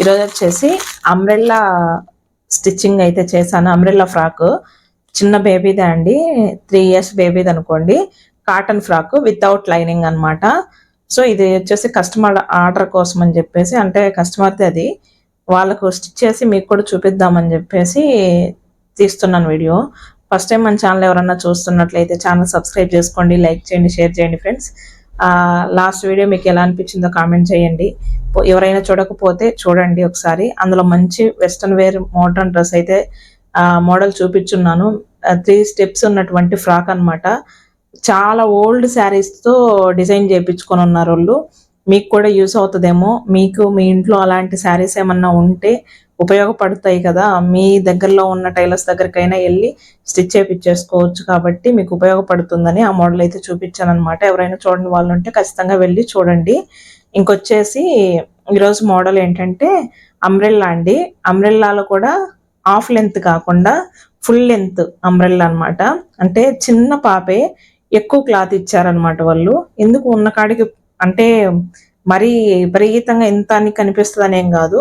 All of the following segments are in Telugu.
ఈరోజు వచ్చేసి అంబ్రెల్లా స్టిచ్చింగ్ అయితే చేశాను. అంబ్రెల్లా ఫ్రాక్ చిన్న బేబీదే అండి. త్రీ ఇయర్స్ బేబీది అనుకోండి. కాటన్ ఫ్రాక్ వితౌట్ లైనింగ్ అన్నమాట. సో ఇది వచ్చేసి కస్టమర్ ఆర్డర్ కోసం అని చెప్పేసి అంటే కస్టమర్ది అది. వాళ్ళకు స్టిచ్ చేసి మీకు కూడా చూపిద్దామని చెప్పేసి తీస్తున్నాను వీడియో. ఫస్ట్ టైం మన ఛానల్ ఎవరన్నా చూస్తున్నట్లయితే ఛానల్ సబ్స్క్రైబ్ చేసుకోండి లైక్ చేయండి షేర్ చేయండి ఫ్రెండ్స్ లాస్ట్ వీడియో మీకు ఎలా అనిపించిందో కామెంట్ చేయండి. ఎవరైనా చూడకపోతే చూడండి ఒకసారి. అందులో మంచి వెస్ట్రన్ వేర్ మోడర్న్ డ్రెస్ అయితే మోడల్ చూపించున్నాను. త్రీ స్టెప్స్ ఉన్నటువంటి ఫ్రాక్ అన్నమాట. చాలా ఓల్డ్తో డిజైన్ చేయించుకొని ఉన్నారు వాళ్ళు. మీకు కూడా యూస్ అవుతుందేమో. మీకు మీ ఇంట్లో అలాంటి శారీస్ ఏమన్నా ఉంటే ఉపయోగపడతాయి కదా. మీ దగ్గరలో ఉన్న టైలర్స్ దగ్గరికైనా వెళ్ళి స్టిచ్ చేయించేసుకోవచ్చు కాబట్టి మీకు ఉపయోగపడుతుందని ఆ మోడల్ అయితే చూపించాను అనమాట ఎవరైనా చూడని వాళ్ళు ఉంటే ఖచ్చితంగా వెళ్ళి చూడండి. ఇంకొచ్చేసి ఈరోజు మోడల్ ఏంటంటే అంబ్రెల్లా అండి. అంబ్రెల్లాలో కూడా హాఫ్ లెంత్ కాకుండా ఫుల్ లెంత్ అంబ్రెల్లా అన్నమాట. అంటే చిన్న పాపే ఎక్కువ క్లాత్ ఇచ్చారనమాట వాళ్ళు. ఎందుకు ఉన్న కాడికి అంటే మరీ విపరీతంగా ఎంత అని కనిపిస్తుంది అనేం కాదు.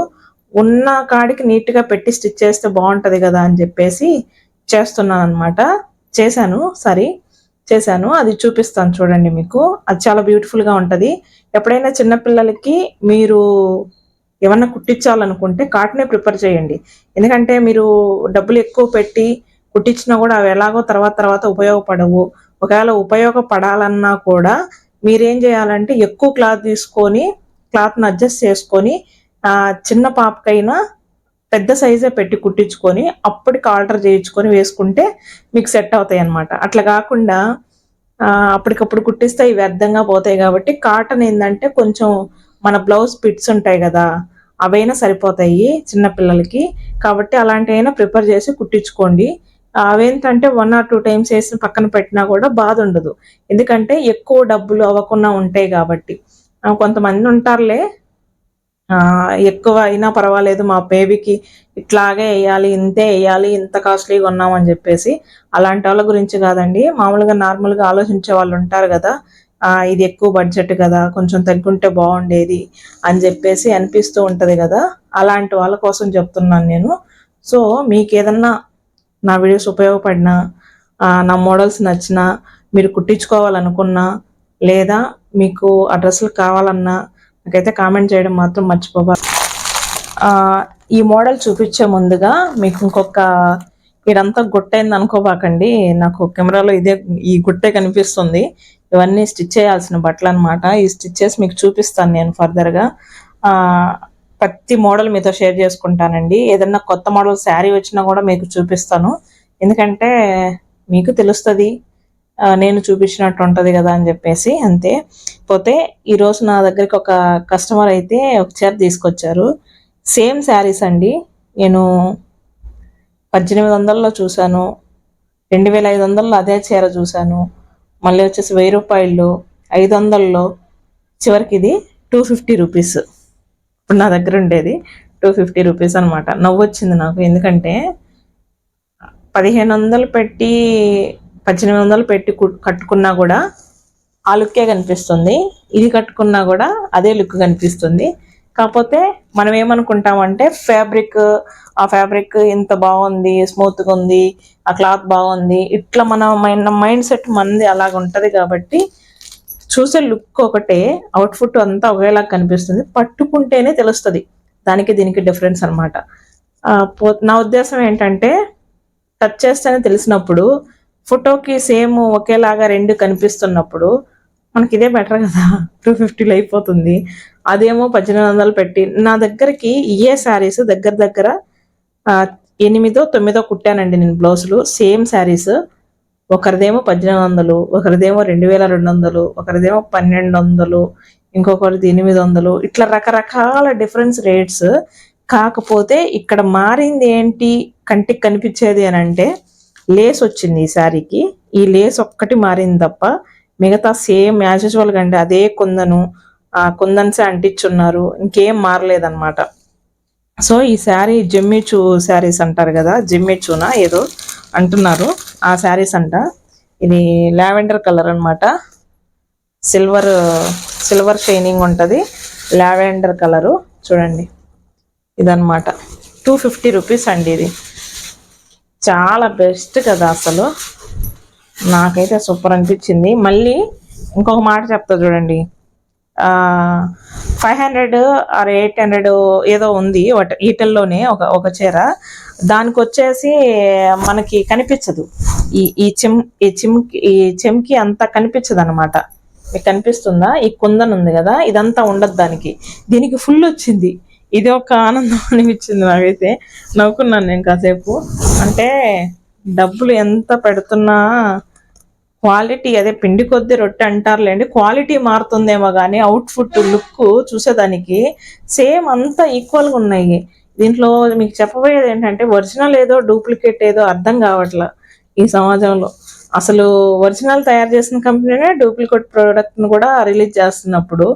ఉన్న కాడికి నీట్గా పెట్టి స్టిచ్ చేస్తే బాగుంటుంది కదా అని చెప్పేసి చేస్తున్నాను అనమాట చేశాను సరే చేశాను. అది చూపిస్తాను చూడండి మీకు. అది చాలా బ్యూటిఫుల్గా ఉంటుంది. ఎప్పుడైనా చిన్నపిల్లలకి మీరు ఏమన్నా కుట్టించాలనుకుంటే కాటనే ప్రిపేర్ చేయండి. ఎందుకంటే మీరు డబ్బులు ఎక్కువ పెట్టి కుట్టించినా కూడా అవి ఎలాగో తర్వాత తర్వాత ఉపయోగపడవు. ఒకవేళ ఉపయోగపడాలన్నా కూడా మీరేం చేయాలంటే ఎక్కువ క్లాత్ తీసుకొని క్లాత్ని అడ్జస్ట్ చేసుకొని చిన్న పాపకైనా పెద్ద సైజే పెట్టి కుట్టించుకొని అప్పటికి ఆల్టర్ చేయించుకొని వేసుకుంటే మీకు సెట్ అవుతాయి అన్నమాట అట్లా కాకుండా అప్పటికప్పుడు కుట్టిస్తే ఇవి వ్యర్థంగా పోతాయి కాబట్టి కాటన్ ఏంటంటే కొంచెం మన బ్లౌజ్ పిట్స్ ఉంటాయి కదా అవైనా సరిపోతాయి చిన్నపిల్లలకి కాబట్టి అలాంటివైనా ప్రిపేర్ చేసి కుట్టించుకోండి. అవేంటంటే వన్ ఆర్ టూ టైమ్స్ వేసి పక్కన పెట్టినా కూడా బాధ ఉండదు. ఎందుకంటే ఎక్కువ డబ్బులు అవ్వకుండా ఉంటాయి కాబట్టి. కొంతమంది ఉంటారులే. ఎక్కువ అయినా పర్వాలేదు మా బేబీకి ఇట్లాగే వేయాలి ఇంతే వేయాలి ఇంత కాస్ట్లీగా ఉన్నామని చెప్పేసి. అలాంటి వాళ్ళ గురించి కాదండి. మామూలుగా నార్మల్గా ఆలోచించే వాళ్ళు ఉంటారు కదా. ఇది ఎక్కువ బడ్జెట్ కదా కొంచెం తగ్గుంటే బాగుండేది అని చెప్పేసి అనిపిస్తూ ఉంటుంది కదా. అలాంటి వాళ్ళ కోసం చెప్తున్నాను నేను. సో మీకు ఏదన్నా నా వీడియోస్ ఉపయోగపడినా నా మోడల్స్ నచ్చినా మీరు కుట్టించుకోవాలనుకున్నా లేదా మీకు ఆ డ్రెస్సులు కావాలన్నా నాకైతే కామెంట్ చేయడం మాత్రం మర్చిపోవాలి ఈ మోడల్ చూపించే ముందుగా మీకు ఇంకొక ఇదంతా గుట్టైంది అనుకోబాకండి. నాకు కెమెరాలో ఇదే ఈ గుట్టే కనిపిస్తుంది. ఇవన్నీ స్టిచ్ చేయాల్సిన బట్టలు అనమాట ఈ స్టిచ్చెస్ మీకు చూపిస్తాను నేను ఫర్దర్గా ప్రతి మోడల్ మీతో షేర్ చేసుకుంటానండి. ఏదన్నా కొత్త మోడల్ శారీ వచ్చినా కూడా మీకు చూపిస్తాను. ఎందుకంటే మీకు తెలుస్తుంది నేను చూపించినట్టు ఉంటుంది కదా అని చెప్పేసి అంతే. పోతే ఈరోజు నా దగ్గరికి ఒక కస్టమర్ అయితే ఒక చీర తీసుకొచ్చారు. సేమ్ శారీస్ అండి. నేను పద్దెనిమిది వందల్లో చూశాను. రెండు వేల ఐదు వందల్లో అదే చీర చూశాను. మళ్ళీ వచ్చేసి వెయ్యి రూపాయలు ఐదు వందల్లో చివరికి ఇది టూ ఫిఫ్టీ రూపీస్ నా దగ్గర ఉండేది టూ ఫిఫ్టీ రూపీస్ అనమాట నవ్వు వచ్చింది నాకు. ఎందుకంటే పదిహేను వందలు పెట్టి పద్దెనిమిది వందలు పెట్టి కు- కట్టుకున్నా కూడా ఆ లుక్కే కనిపిస్తుంది. ఇది కట్టుకున్నా కూడా అదే లుక్ కనిపిస్తుంది. కాకపోతే మనం ఏమనుకుంటామంటే ఫ్యాబ్రిక్ ఆ ఫ్యాబ్రిక్ ఇంత బాగుంది స్మూత్గా ఉంది ఆ క్లాత్ బాగుంది. ఇట్లా మన మైండ్ మైండ్ సెట్ మనది అలాగ ఉంటుంది కాబట్టి చూసే లుక్ ఒకటే అవుట్ఫుట్ అంతా ఒకేలా కనిపిస్తుంది. పట్టుకుంటేనే తెలుస్తుంది. దానికి దీనికి డిఫరెన్స్ అనమాట నా ఉద్దేశం ఏంటంటే టచ్ చేస్తేనే తెలిసినప్పుడు ఫోటోకి సేమ్ ఒకేలాగా రెండు కనిపిస్తున్నప్పుడు మనకి ఇదే బెటర్ కదా. టూ ఫిఫ్టీలో అయిపోతుంది. అదేమో పద్దెనిమిది వందలు పెట్టి నా దగ్గరికి ఇయే శారీస్ దగ్గర దగ్గర ఎనిమిదో తొమ్మిదో కుట్టానండి నేను బ్లౌజులు. సేమ్ శారీస్. ఒకరిదేమో పద్దెనిమిది వందలు ఒకరిదేమో రెండు వేల రెండు వందలు ఒకరిదేమో పన్నెండు వందలు ఇంకొకరిది ఎనిమిది వందలు. ఇట్లా రకరకాల డిఫరెన్స్ రేట్స్. కాకపోతే ఇక్కడ మారింది ఏంటి కంటికి కనిపించేది అని అంటే లేస్ వచ్చింది ఈ శారీకి. ఈ లేస్ ఒక్కటి మారింది తప్ప మిగతా సేమ్ యాజ్ యూజువల్ అండి. అదే కుందను ఆ కుందన్సే అంటించున్నారు. ఇంకేం మారలేదన్నమాట. సో ఈ శారీ జమ్మిచూ శారీస్ అంటారు కదా జమ్మిచూనా ఏదో అంటున్నారు. ఆ శారీస్ అంట. ఇది లావెండర్ కలర్ అనమాట సిల్వర్ సిల్వర్ షైనింగ్ ఉంటుంది. Lavender colour. చూడండి. ఇదనమాట టూ ఫిఫ్టీ రూపీస్ అండి ఇది. చాలా బెస్ట్ కదా అసలు. నాకైతే సూపర్ అనిపించింది. మళ్ళీ ఇంకొక మాట చెప్తా చూడండి. Five hundred or eight hundred ఏదో ఉంది వాటి ఈటల్లోనే ఒక ఒక చీర. దానికి వచ్చేసి మనకి కనిపించదు. ఈ ఈ చిమ్ ఈ చిమ్కి ఈ చెమ్కి అంతా కనిపించదు అనమాట మీకు కనిపిస్తుందా? ఈ కుందన్ ఉంది కదా ఇదంతా ఉండదు దానికి. దీనికి ఫుల్ వచ్చింది. ఇది ఒక ఆనందం అనిపించింది నాకైతే. నవ్వుకున్నాను నేను కాసేపు. అంటే డబ్బులు ఎంత పెడుతున్నా క్వాలిటీ అదే పిండి కొద్ది రొట్టె అంటారులేండి క్వాలిటీ మారుతుందేమో కానీ అవుట్ఫుట్ లుక్ చూసేదానికి సేమ్ అంతా ఈక్వల్గా ఉన్నాయి. దీంట్లో మీకు చెప్పబోయేది ఏంటంటే ఒరిజినల్ ఏదో డూప్లికేట్ ఏదో అర్థం కావట్లా ఈ సమాజంలో. అసలు ఒరిజినల్ తయారు చేసిన కంపెనీనే డూప్లికేట్ ప్రోడక్ట్ని కూడా రిలీజ్ చేస్తున్నప్పుడు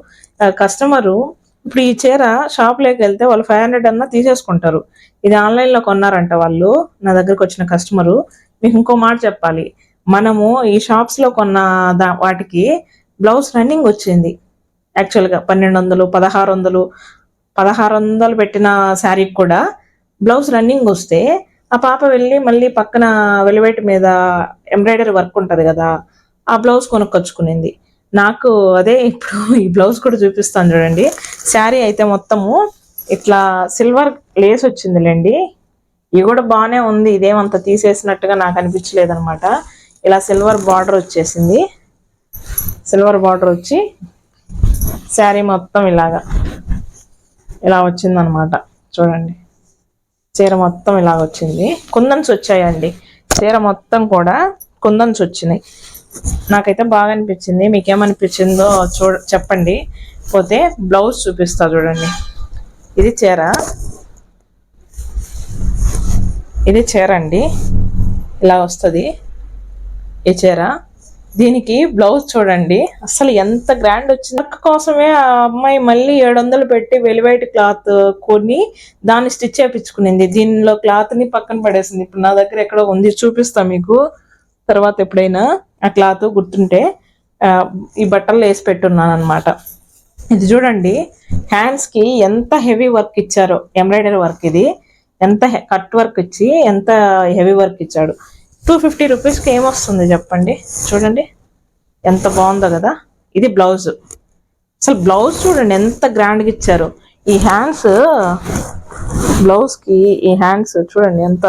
కస్టమరు ఇప్పుడు ఈ చీర షాప్లోకి వెళ్తే వాళ్ళు ఫైవ్ హండ్రెడ్ అన్నా తీసేసుకుంటారు. ఇది ఆన్లైన్లో కొన్నారంట వాళ్ళు నా దగ్గరకు వచ్చిన కస్టమరు. మీకు ఇంకో మాట చెప్పాలి. మనము ఈ షాప్స్లో కొన్న దా వాటికి బ్లౌజ్ రన్నింగ్ వచ్చింది. యాక్చువల్గా పన్నెండు వందలు పదహారు వందలు పదహారు వందలు పెట్టిన శారీకి కూడా బ్లౌజ్ రన్నింగ్ వస్తే ఆ పాప వెళ్ళి మళ్ళీ పక్కన వెలివేట్ మీద ఎంబ్రాయిడరీ వర్క్ ఉంటుంది కదా ఆ బ్లౌజ్ కొనుక్కొచ్చుకునింది. నాకు అదే ఇప్పుడు ఈ బ్లౌజ్ కూడా చూపిస్తాను చూడండి. శారీ అయితే మొత్తము ఇట్లా సిల్వర్ లేస్ వచ్చిందిలేండి. ఇది కూడా బాగానే ఉంది. ఇదేమంత తీసేసినట్టుగా నాకు అనిపించలేదనమాట అనమాట ఇలా సిల్వర్ బార్డర్ వచ్చేసింది. సిల్వర్ బార్డర్ వచ్చి శారీ మొత్తం ఇలాగా ఇలా వచ్చిందనమాట చూడండి. చీర మొత్తం ఇలాగ వచ్చింది. కుందన్స్ వచ్చాయండి. చీర మొత్తం కూడా కుందన్స్ వచ్చినాయి. నాకైతే బాగా అనిపించింది. మీకేమనిపించిందో చూ చెప్పండి. పోతే బ్లౌజ్ చూపిస్తా చూడండి. ఇది చీర. ఇది చీర అండి. ఇలా వస్తుంది. ఈ చీర దీనికి బ్లౌజ్ చూడండి. అసలు ఎంత గ్రాండ్ వచ్చింది. వర్క్ కోసమే ఆ అమ్మాయి మళ్ళీ ఏడు వందలు పెట్టి వెలివైట్ క్లాత్ కొని దాన్ని స్టిచ్ చేయించుకునింది దీనిలో క్లాత్ని పక్కన పడేసింది. ఇప్పుడు నా దగ్గర ఎక్కడో ఉంది. చూపిస్తా మీకు. తర్వాత ఎప్పుడైనా ఆ క్లాత్ గుర్తుంటే ఆ, ఈ బట్టలు వేసి పెట్టున్నాను అనమాట ఇది చూడండి. హ్యాండ్స్కి ఎంత హెవీ వర్క్ ఇచ్చారో. ఎంబ్రాయిడరీ వర్క్ ఇది. ఎంత కట్ వర్క్ ఇచ్చి ఎంత హెవీ వర్క్ ఇచ్చాడు. టూ ఫిఫ్టీ రూపీస్కి ఏమొస్తుంది చెప్పండి? చూడండి. ఎంత బాగుందో కదా. ఇది బ్లౌజ్ అసలు బ్లౌజ్ చూడండి ఎంత గ్రాండ్గా ఇచ్చారు. ఈ హ్యాండ్స్ బ్లౌజ్కి ఈ హ్యాండ్స్ చూడండి ఎంత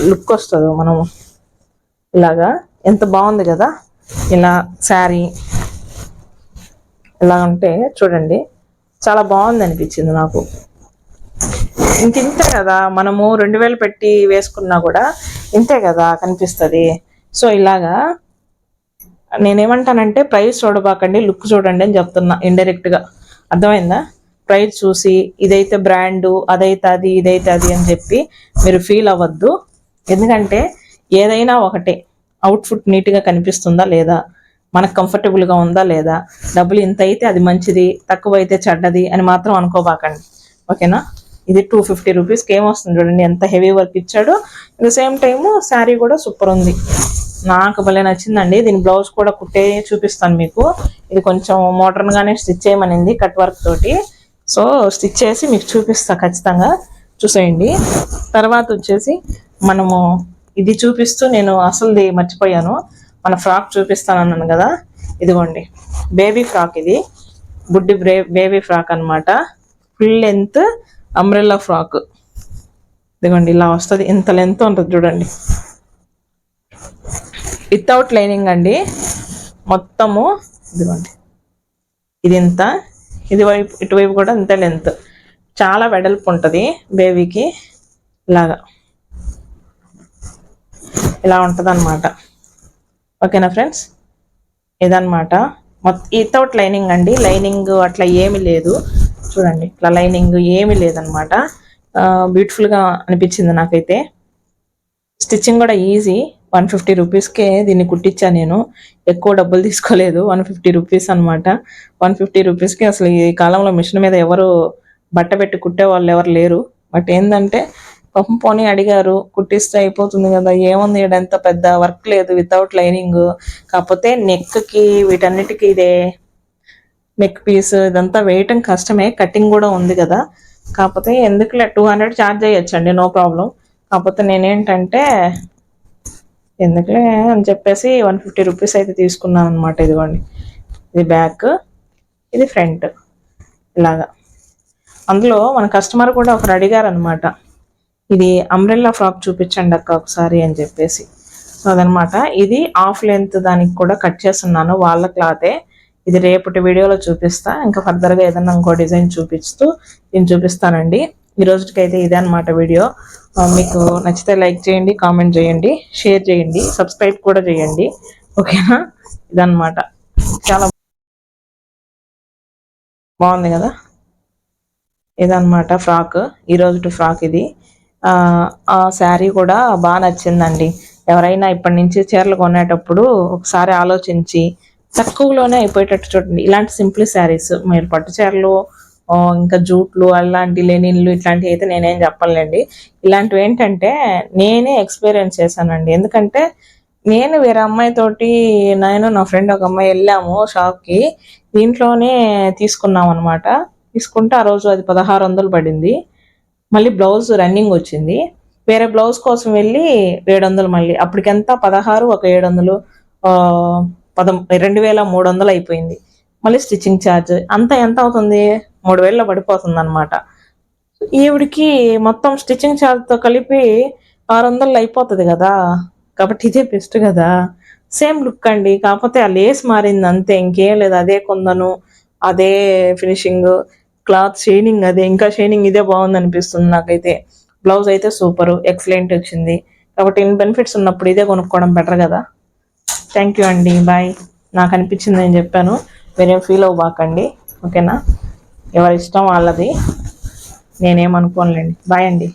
లుక్ వస్తుందో మనము. ఇలాగా. ఎంత బాగుంది కదా. ఇలా శారీ ఇలా ఉంటే చూడండి. చాలా బాగుంది అనిపించింది నాకు. ఇంక ఇంతే కదా మనము రెండు వేలు పెట్టి వేసుకున్నా కూడా ఇంతే కదా కనిపిస్తుంది. సో ఇలాగా నేనేమంటానంటే ప్రైస్ చూడబాకండి లుక్ చూడండి అని చెప్తున్నా ఇండైరెక్ట్గా. అర్థమైందా? ప్రైస్ చూసి ఇదైతే బ్రాండు అదైతే అది ఇదైతే అది అని చెప్పి మీరు ఫీల్ అవ్వద్దు. ఎందుకంటే ఏదైనా ఒకటే అవుట్ఫుట్ నీట్గా కనిపిస్తుందా లేదా? మనకు కంఫర్టబుల్గా ఉందా లేదా? డబ్బులు ఇంత అయితే అది మంచిది తక్కువ అయితే చెడ్డది అని మాత్రం అనుకోబాకండి. ఓకేనా? ఇది టూ ఫిఫ్టీ రూపీస్కి ఏమొస్తుంది చూడండి ఎంత హెవీ వర్క్ ఇచ్చాడో. At the same time sari కూడా సూపర్ ఉంది. నాకు భలే నచ్చిందండి. దీని బ్లౌజ్ కూడా కుట్టే చూపిస్తాను మీకు. ఇది కొంచెం మోడర్న్ గానే స్టిచ్ చేయమనింది కట్ వర్క్ తోటి. సో స్టిచ్ చేసి మీకు చూపిస్తా ఖచ్చితంగా. చూసేయండి. తర్వాత వచ్చేసి మనము ఇది చూపిస్తూ నేను అసలుది మర్చిపోయాను. మన ఫ్రాక్ చూపిస్తాను అన్నాను కదా. ఇదిగోండి. బేబీ ఫ్రాక్ ఇది. బుడ్డి బ్రే బేబీ ఫ్రాక్ అన్నమాట. ఫుల్ లెంత్ అంబ్రెల్లా ఫ్రాక్ ఇదిగోండి ఇలా వస్తుంది. ఇంత లెంత్ ఉంటుంది చూడండి. వితౌట్ లైనింగ్ అండి. మొత్తము ఇదిగోండి. ఇది ఇంత. ఇది వైపు ఇటువైపు కూడా ఇంత లెంత్ చాలా వెడల్పు ఉంటుంది బేబీకి ఇలాగా. ఇలా ఉంటుంది అనమాట ఓకేనా ఫ్రెండ్స్? ఇదన్నమాట. మొత్తం వితౌట్ లైనింగ్ అండి. లైనింగ్ అట్లా ఏమీ లేదు. చూడండి ఇట్లా లైనింగ్ ఏమీ లేదనమాట. బ్యూటిఫుల్గా అనిపించింది నాకైతే. స్టిచ్చింగ్ కూడా ఈజీ. వన్ ఫిఫ్టీ రూపీస్కే దీన్ని కుట్టించా నేను. ఎక్కువ డబ్బులు తీసుకోలేదు. వన్ ఫిఫ్టీ రూపీస్ అనమాట. వన్ ఫిఫ్టీ రూపీస్కి అసలు ఈ కాలంలో మిషన్ మీద ఎవరు బట్ట పెట్టి కుట్టే వాళ్ళు ఎవరు లేరు. బట్ ఏంటంటే పాపం పోనీ అడిగారు కుట్టిస్తే అయిపోతుంది కదా ఏముంది ఈడ ఎంత పెద్ద వర్క్ లేదు వితౌట్ లైనింగ్ కాకపోతే నెక్కి వీటన్నిటికీ ఇదే నెక్ పీస్ ఇదంతా వేయటం కష్టమే కటింగ్ కూడా ఉంది కదా. కాకపోతే ఎందుకులే టూ హండ్రెడ్ ఛార్జ్ చేయొచ్చండి నో ప్రాబ్లం కాకపోతే నేనేంటంటే ఎందుకులే అని చెప్పేసి వన్ ఫిఫ్టీ రూపీస్ అయితే తీసుకున్నాను అనమాట ఇదిగోండి. ఇది బ్యాక్ ఇది ఫ్రంట్ ఇలాగా. అందులో మన కస్టమర్ కూడా ఒకరు అడిగారు అనమాట ఇది అంబ్రెల్లా ఫ్రాక్ చూపించండి అక్క ఒకసారి అని చెప్పేసి. సో అదనమాట ఇది హాఫ్ లెంత్ దానికి కూడా కట్ చేస్తున్నాను వాళ్ళ క్లాతే ఇది రేపటి వీడియోలో చూపిస్తా. ఇంకా ఫర్దర్గా ఏదన్నా ఇంకో డిజైన్ చూపిస్తూ నేను చూపిస్తానండి. ఈ రోజుకైతే ఇదే అనమాట వీడియో. మీకు నచ్చితే లైక్ చేయండి కామెంట్ చేయండి షేర్ చేయండి సబ్స్క్రైబ్ కూడా చేయండి. ఓకేనా? ఇదన్నమాట. చాలా బాగుంది కదా? ఇదన్నమాట ఫ్రాక్. ఈ రోజు ఫ్రాక్ ఇది. ఆ ఆ శారీ కూడా బాగా నచ్చిందండి. ఎవరైనా ఇప్పటి నుంచి చీరలు కొనేటప్పుడు ఒకసారి ఆలోచించి తక్కువలోనే అయిపోయేటట్టు చూడండి. ఇలాంటి సింపుల్ శారీస్ మీరు పట్టు చీరలు ఇంకా జూట్లు అలాంటి లెనిన్లు ఇట్లాంటివి అయితే నేనేం చెప్పలేండి. ఇలాంటివి ఏంటంటే నేనే ఎక్స్పీరియన్స్ చేశానండి. ఎందుకంటే నేను వేరే అమ్మాయితోటి నేను నా ఫ్రెండ్ ఒక అమ్మాయి వెళ్ళాము షాప్కి. దీంట్లోనే తీసుకున్నాం అనమాట తీసుకుంటే ఆ రోజు అది పదహారు వందలు పడింది. మళ్ళీ బ్లౌజ్ రన్నింగ్ వచ్చింది. వేరే బ్లౌజ్ కోసం వెళ్ళి ఏడు వందలు మళ్ళీ. అప్పటికెంత పదహారు ఒక ఏడు వందలు. పదం రెండు వేల మూడు వందలు అయిపోయింది. మళ్ళీ స్టిచ్చింగ్ ఛార్జ్. అంతా ఎంత అవుతుంది? మూడు వేలలో పడిపోతుంది అనమాట ఈవిడికి మొత్తం స్టిచ్చింగ్ ఛార్జ్తో కలిపి ఆరు వందలు అయిపోతుంది కదా. కాబట్టి ఇదే బెస్ట్ కదా. సేమ్ లుక్ అండి. కాకపోతే ఆ లేస్ మారింది అంతే. ఇంకేం లేదు. అదే కొందను అదే ఫినిషింగ్. క్లాత్ షైనింగ్ అదే. ఇంకా షైనింగ్ ఇదే బాగుంది అనిపిస్తుంది నాకైతే. బ్లౌజ్ అయితే సూపర్. ఎక్సలెంట్ వచ్చింది. కాబట్టి ఇన్ బెనిఫిట్స్ ఉన్నప్పుడు ఇదే కొనుక్కోవడం బెటర్ కదా. థ్యాంక్ యూ అండి బాయ్ నాకు అనిపించింది నేను చెప్పాను. మీరేం ఫీల్ అవ్వబాకండి ఓకేనా ఎవరి ఇష్టం వాళ్ళది. నేనేమనుకోనులేండి బాయ్ అండి